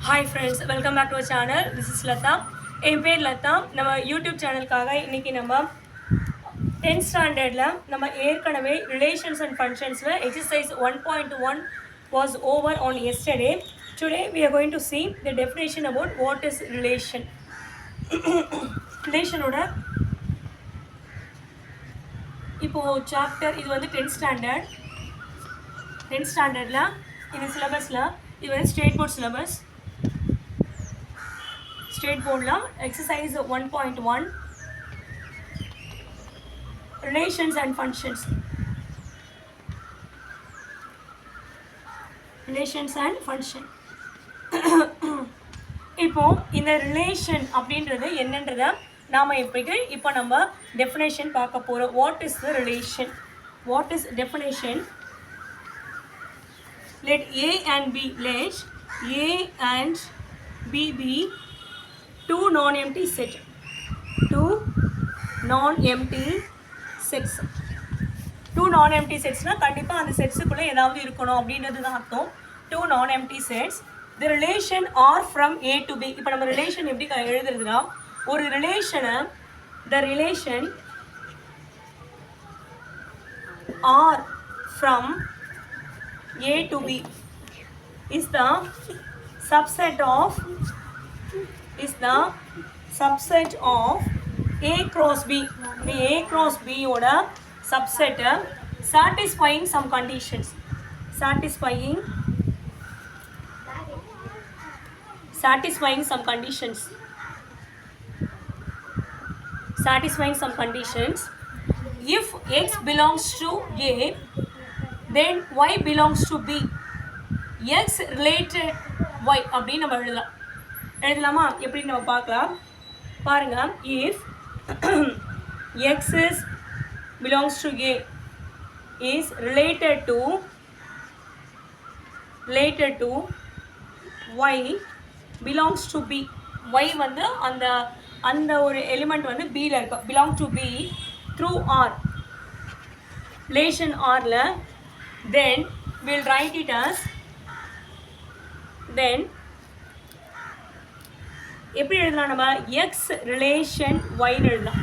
Hi friends welcome back to our channel this is Latha என் பேர் லதா. நம்ம YouTube சேனலுக்காக இன்றைக்கி நம்ம டென்த் ஸ்டாண்டர்டில் நம்ம ஏற்கனவே relations and ஃபங்க்ஷன்ஸில் exercise one point one was over on yesterday today we are going to see the definition about what is relation ரிலேஷனோட இப்போது chapter இது வந்து டென்த் ஸ்டாண்டர்ட் டென்த் ஸ்டாண்டர்டில் இது சிலபஸில் இது வந்து ஸ்டேட் போர்ட் சிலபஸ் ஸ்டேட் போர்டில் exercise one point one relations and functions relations and function இப்போ இந்த ரிலேஷன் அப்படின்றது என்னன்றத நாம் இப்போக்கு இப்போ நம்ம டெஃபினேஷன் பார்க்க போகிறோம் what is the relation what is definition let A and B. Let A and B be two non-empty set. Two non-empty sets. Two non empty செட்ஸ்னால் கண்டிப்பாக அந்த செட்ஸுக்குள்ளே ஏதாவது இருக்கணும் அப்படின்றது தான் அர்த்தம். Two non empty sets the relation R from A to B இப்போ நம்ம ரிலேஷன் எப்படி க- எழுதுறதுனா ஒரு ரிலேஷனை the relation R from A to B is the subset of is the subset of A cross B. The A cross B ஓட subset satisfying some conditions. Satisfying satisfying some conditions. Satisfying some conditions. If X belongs to A, then y belongs to b x related y அப்படின்னு நம்ம எழுதலாம் எழுதலாமா எப்படின்னு நம்ம பார்க்கலாம் பாருங்கள் if X is belongs to A is related to related to Y belongs to B Y வந்து அந்த அந்த ஒரு எலிமெண்ட் வந்து பியில் இருக்கும் belong to B through R relation ஆரில் then will write it as then எப்படி எழுதலாம் நம்ம எக்ஸ் ரிலேஷன் ஒய்னு எழுதலாம்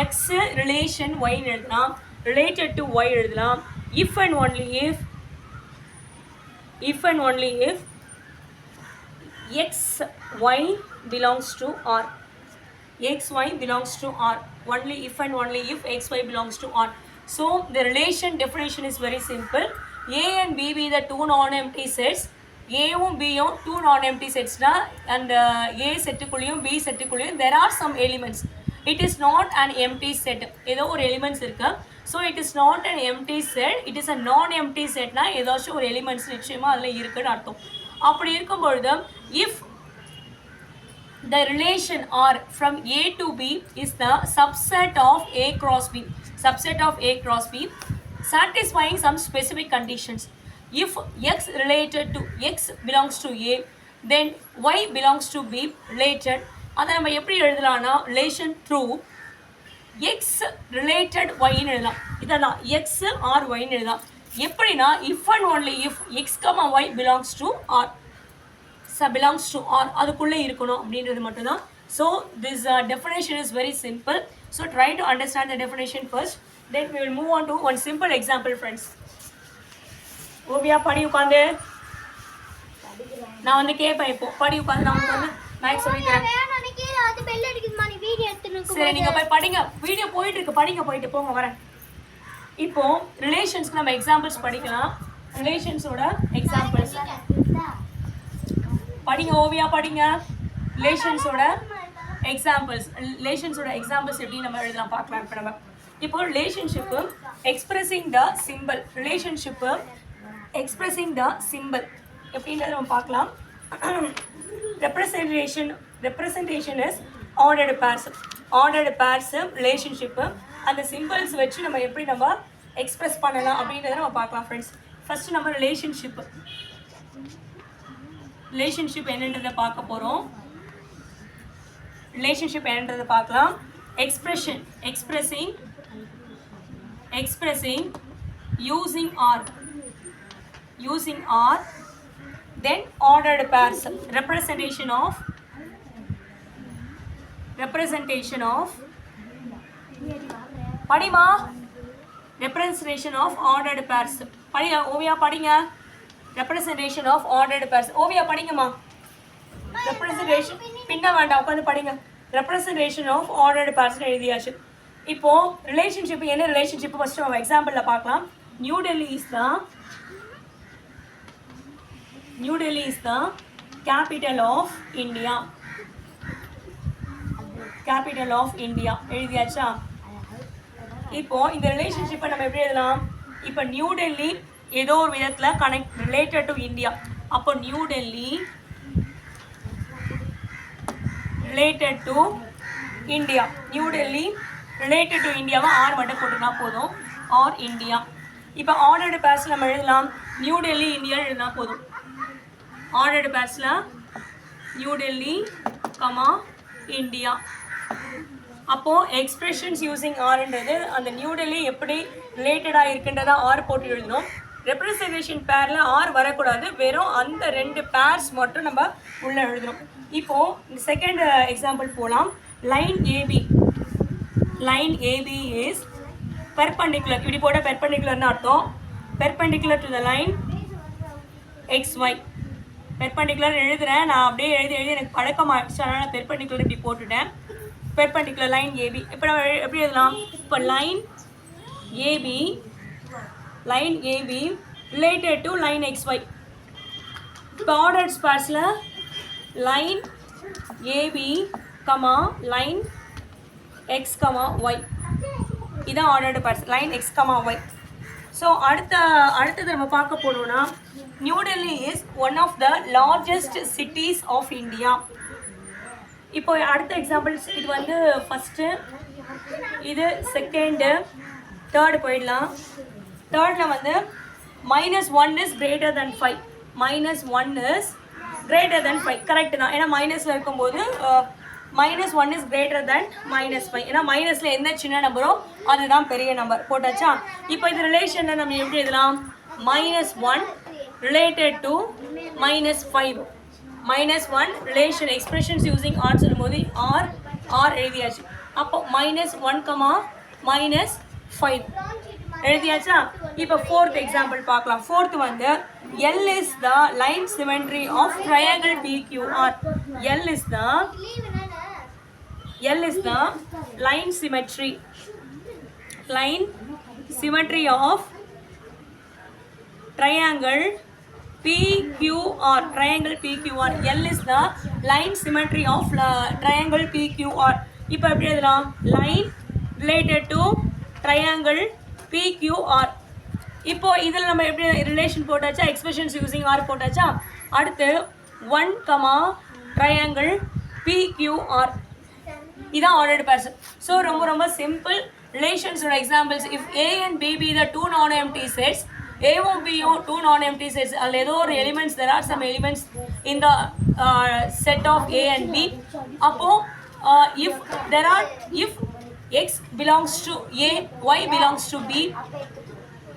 எக்ஸ் ரிலேஷன் ஒய்னு எழுதலாம் ரிலேட்டட் டு ஒய் எழுதலாம் if and only if if and only if X Y belongs to R X Y belongs to R only if and only if X Y belongs to R so the relation definition is very simple A and B we the two non empty sets ஏவும் பியும் two non empty செட்ஸ்னா and A செட்டுக்குள்ளேயும் B செட்டுக்குள்ளேயும் there are some elements it is not an empty set ஏதோ ஒரு elements இருக்கு. So it is not an empty set it is a non empty செட்னா ஏதாச்சும் ஒரு elements நிச்சயமாக அதில் இருக்குன்னு அர்த்தம். அப்படி இருக்கும் பொழுது if the relation R from A to B is the subset of A cross B subset of A cross B satisfying some specific conditions If X related to X belongs to A, then Y belongs to B related. அதை நம்ம எப்படி எழுதலாம்னா relation through X related ஒய்னு எழுதலாம். இதெல்லாம் X R ஒய்னு எழுதலாம். எப்படின்னா if and only if X comma Y belongs to R ச பிலாங்ஸ் டு ஆர் அதுக்குள்ளே இருக்கணும் அப்படின்றது மட்டும்தான். So this definition is very simple so try to understand the definition first then we will move on to one simple example friends Oviya படி உட்காந்து. நான் வந்து கேட்பேன் இப்போ. படி உட்காந்து நான் உங்களுக்கு வந்து மேக்ஸ் சொல்லி தரேன் வேணாம், எனக்கு கீழே வந்து bell அடிக்குதும்மா, நீ video எடுத்துன்னு சரி. நீங்கள் போய் படிங்க. வீடியோ போயிட்டு இருக்கு படிங்க போயிட்டு. போங்க வரேன். இப்போ ரிலேஷன்ஸ்க்கு நம்ம எக்ஸாம்பிள்ஸ் படிக்கலாம். ரிலேஷன்ஸோட எக்ஸாம்பிள்ஸ் படிங்க ஓவியா படிங்க. ரிலேஷன்ஸோட எக்ஸாம்பிள்ஸ் ரிலேஷன்ஸோட எக்ஸாம்பிள்ஸ் எப்படி நம்ம எழுதலாம் பார்க்கலாம் இப்போ நம்ம. இப்போ relationship expressing the symbol relationship expressing the symbol எப்படின்றத நம்ம பார்க்கலாம். Representation representation is ordered pairs ordered pairs relationship அந்த சிம்பிள்ஸ் வச்சு நம்ம எப்படி நம்ம எக்ஸ்பிரஸ் பண்ணலாம் அப்படின்றத நம்ம பார்க்கலாம் ஃப்ரெண்ட்ஸ் ஃபஸ்ட்டு நம்ம ரிலேஷன்ஷிப் ரிலேஷன்ஷிப் என்னன்றதை பார்க்க போகிறோம் ரிலேஷன்ஷிப் என்னன்றதை பார்க்கலாம். Expression expressing expressing using R using R then ordered pairs representation of representation of படிமா? representation of ordered pairs படிங்க ஓவியா படிங்க. representation of ordered pairs Oviya படிங்கம்மா. Representation பின்ன வேண்டாம் உட்காந்து படிங்க. ரெப்ரசன்டேஷன் ஆஃப் ஆர்டர்டு பர்சன் எழுதியாச்சு. இப்போ ரிலேஷன்ஷிப் என்ன ரிலேஷன்ஷிப் ஃபர்ஸ்ட் நம்ம எக்ஸாம்பிளில் பார்க்கலாம். நியூ டெல்லி இஸ் தான் New Delhi is the capital of India capital of India எழுதியாச்சா? இப்போ இந்த ரிலேஷன்ஷிப்பை நம்ம எப்படி எழுதலாம்? இப்போ நியூ டெல்லி ஏதோ ஒரு விதத்தில் கனெக்ட் ரிலேட்டட் டு இந்தியா அப்போ New Delhi related to India New Delhi related to இந்தியாவை ஆர் மட்டும் போட்டுனா போதும். ஆர் இந்தியா இப்போ ஆர்டர்டு பேர்ஸ் நம்ம எழுதலாம். நியூ டெல்லி இந்தியா எழுதினா போதும். ஆர்டர்டு பேர்ஸில் நியூ டெல்லி கமா இந்தியா அப்போது எக்ஸ்பிரஷன்ஸ் யூஸிங் ஆர்ன்றது அந்த நியூ டெல்லி எப்படி ரிலேட்டடாக இருக்குன்றதா ஆர் போட்டு எழுதணும் ரெப்ரசன்டேஷன் பேரில் ஆர் வரக்கூடாது வெறும் அந்த ரெண்டு பேர்ஸ் மட்டும் நம்ம உள்ளே எழுதணும் இப்போது இந்த செகண்ட் எக்ஸாம்பிள் போகலாம் line AB line AB is perpendicular இப்படி போட்டால் பெர்பண்டிகுலர்னு அர்த்தம். Perpendicular to the line X Y perpendicular எழுதுறேன். நான் அப்படியே எழுதி எழுதி எனக்கு பழக்கம் அதனால் நான் பெர்பண்டிகுலர் இப்படி போட்டுட்டேன். பெர்பண்டிகுலர் லைன் ஏபி இப்போ நம்ம எப்படி எழுதலாம்? இப்போ line AB line AB related to line X Y இப்போ ordered ஸ்பார்ஸில் line AB comma line X comma Y இதான் ordered parts line X comma Y so அடுத்த அடுத்தது நம்ம பார்க்க போனோம்னா New Delhi is one of the largest cities of India இப்போ அடுத்த examples இது வந்து ஃபஸ்ட்டு இது செகண்டு தேர்டு போயிடலாம். தேர்டில் வந்து minus one is greater than five minus one is greater than five correct தான். ஏன்னா மைனஸில் இருக்கும்போது minus one is greater than minus five ஏன்னா மைனஸில் எந்த சின்ன நம்பரோ அதுதான் பெரிய நம்பர் போட்டாச்சா? இப்போ இந்த ரிலேஷனில் நம்ம எப்படி எழுதலாம்? Minus one related to minus five minus one relation expressions using R சொல்லும்போது ஆர் ஆர் எழுதியாச்சு. அப்போ minus one comma minus five எழுதியாச்சா? இப்போ ஃபோர்த் எக்ஸாம்பிள் பார்க்கலாம். ஃபோர்த் வந்து L is the line symmetry of triangle PQR L is the L is the line symmetry line symmetry of triangle PQR triangle PQR L is the line symmetry of uh, triangle PQR இப்போ எப்படி எழுதலாம்? Line related to triangle PQR இப்போ இதில் நம்ம எப்படி relation போட்டாச்சா? Expressions using R போட்டாச்சா? அடுத்து ஒன் கமா ட்ரையாங்கிள் பிக்யூஆர் இதான் ஆர்டர்டு பேர்சன் ஸோ ரொம்ப ரொம்ப simple ரிலேஷன்ஸோட examples if A and B be the two non empty sets ஏவும் பியும் டூ நான் எம்டி செட்ஸ் அதில் ஏதோ ஒரு elements there are some elements in the set of A and B அப்போ if there are if X belongs to A Y belongs to B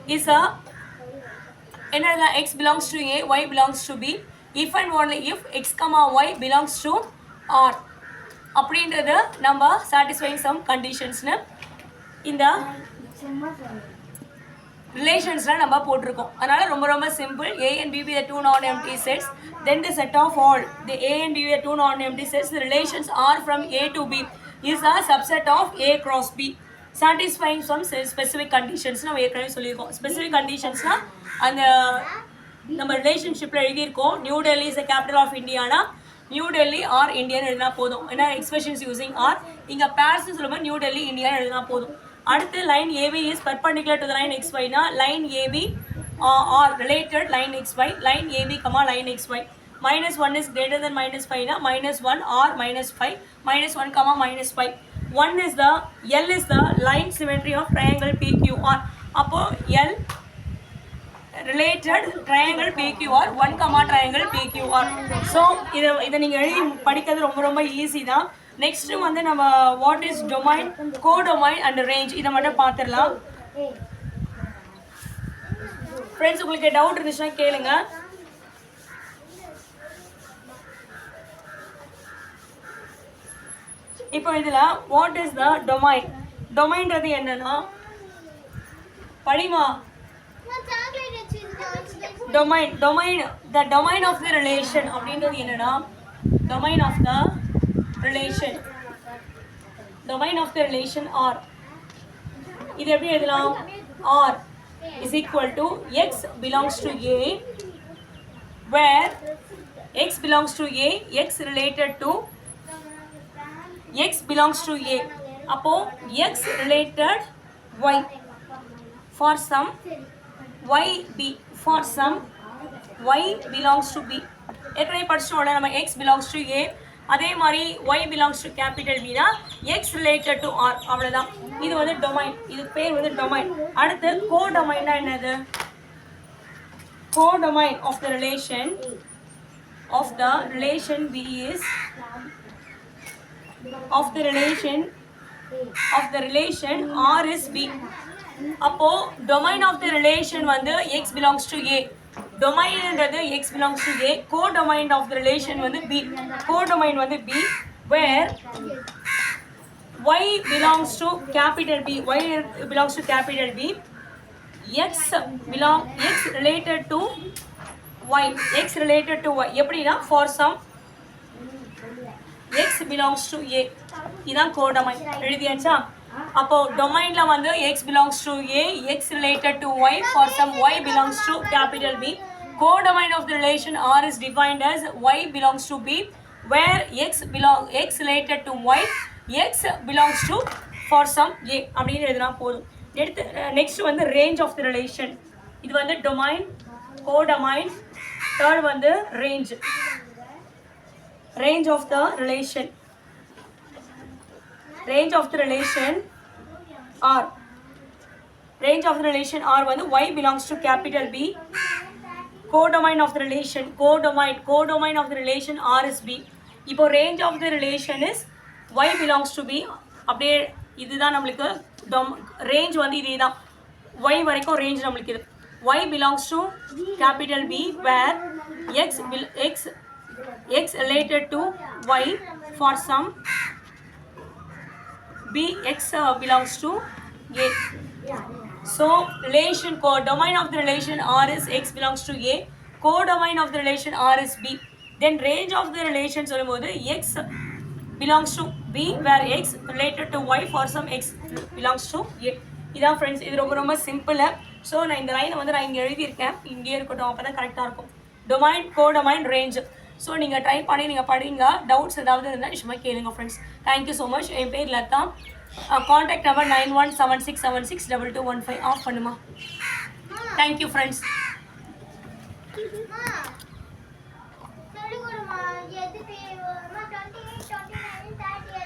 is a என்னது X belongs to A Y belongs to B if and only if X comma Y belongs to R அப்படின்றது நம்ம satisfying some கண்டிஷன்ஸ்னு இந்த ரிலேஷன்ஸ்லாம் நம்ம போட்டிருக்கோம். அதனால் ரொம்ப ரொம்ப simple A and B be the two non empty sets then the set of all the A and B be the two non empty sets the relations R from A to B is R subset of A cross B satisfying some specific conditions நம்ம ஏற்கனவே சொல்லியிருக்கோம். Specific கண்டிஷன்ஸ்னால் அந்த நம்ம ரிலேஷன்ஷிப்பில் எழுதியிருக்கோம். New Delhi is the capital of Indiana new Delhi R இந்தியான்னு எழுதினா போதும். ஏன்னா எக்ஸ்பிரஷன்ஸ் யூஸிங் ஆர் இங்கே பேர்ஸ்னு சொல்லும்போது நியூ டெல்லி இந்தியான்னு எழுதினா போதும். அடுத்து line AB is perpendicular to line X ஒய்னா line AB R related line X Y line AB comma line X Y minus one is greater than minus ஃபைவ்னா minus one R minus five minus one comma minus five one is the L is the line symmetry of triangle PQR அப்போது L related triangle PQR one comma triangle PQR so இதை இதை நீங்கள் எழுதி படிக்கிறது ரொம்ப ரொம்ப easy தான். Next வந்து நம்ம what is domain codomain and range இதை மட்டும் பார்த்துடலாம். ஃப்ரெண்ட்ஸ் உங்களுக்கு டவுட் இருந்துச்சுன்னா கேளுங்க. இப்போ இதில் வாட் இஸ் த டொமைன் டொமைன்றது என்னன்னா படிமா. Domain domain the domain of the relation அப்படின்றது என்னன்னா domain of the relation domain of the relation R இது எப்படி எழுதலாம்? R is equal to X belongs to A where X belongs to A X related to X belongs to A அப்போ X related Y for some Y B for some Y belongs to B ஏற்கனவே படிச்சிட்டோம்ல நம்ம X belongs to A அதே மாதிரி Y belongs to capital வினா X related to R அவ்வளோதான் இது வந்து டொமைன் இது பேர் வந்து டொமைன் அடுத்து கோ டொமைன்னா என்னது? Codomain of the relation of the relation B is of the relation of the relation R is B அப்போ டொமைன் ஆஃப் த ரிலேஷன் வந்து X belongs to A டொமைன்ன்றது x belongs to A codomain of the relation வந்து B codomain வந்து B where y belongs to capital B y belongs to capital B x belong x related to y x related to y எப்படின்னா for some x belongs to a இதான் codomain எழுதியாச்சா அப்போ டொமைன்ல வந்து x belongs to a x related to y for some y belongs to capital B codomain of the relation R is defined as y belongs to B where x belong x related to y x belongs to for some a அப்படின்னு எழுதினா போதும் எடுத்து next வந்து range of the relation இது வந்து domain codomain third வந்து range range of the relation range of the relation r range of the relation r வந்து y belongs to capital b codomain of the relation codomain codomain of the relation R is B இப்போ range of the relation is y belongs to B அப்படியே இதுதான் நம்மளுக்கு டொம் range வந்து இதே தான் Y வரைக்கும் ரேஞ்ச் நம்மளுக்கு இது y belongs to capital B where x bill x x related to y for some B x belongs to A so relation co domain of the relation r is x belongs to a codomain of the relation r is b. Then range of the relation சொல்லும்போது x belongs to b where x related to y for some x belongs to a. இதான் friends இது ரொம்ப ரொம்ப simple so நான் இந்த லைனை வந்து நான் இங்கே எழுதியிருக்கேன். இங்கே இருக்கட்டும் அப்போ தான் கரெக்டாக இருக்கும். டொமைன் கோடொமைன் ரேஞ்ச் ஸோ நீங்கள் ட்ரை பண்ணி நீங்கள் படிங்க. டவுட்ஸ் ஏதாவது இருந்தால் நிச்சயமாக கேளுங்க friends thank you so much என் பேர் Latha. Contact number nine one seven six seven six double two one five off பண்ணுமா? தேங்க்யூ ஃப்ரெண்ட்ஸ் எதுக்கு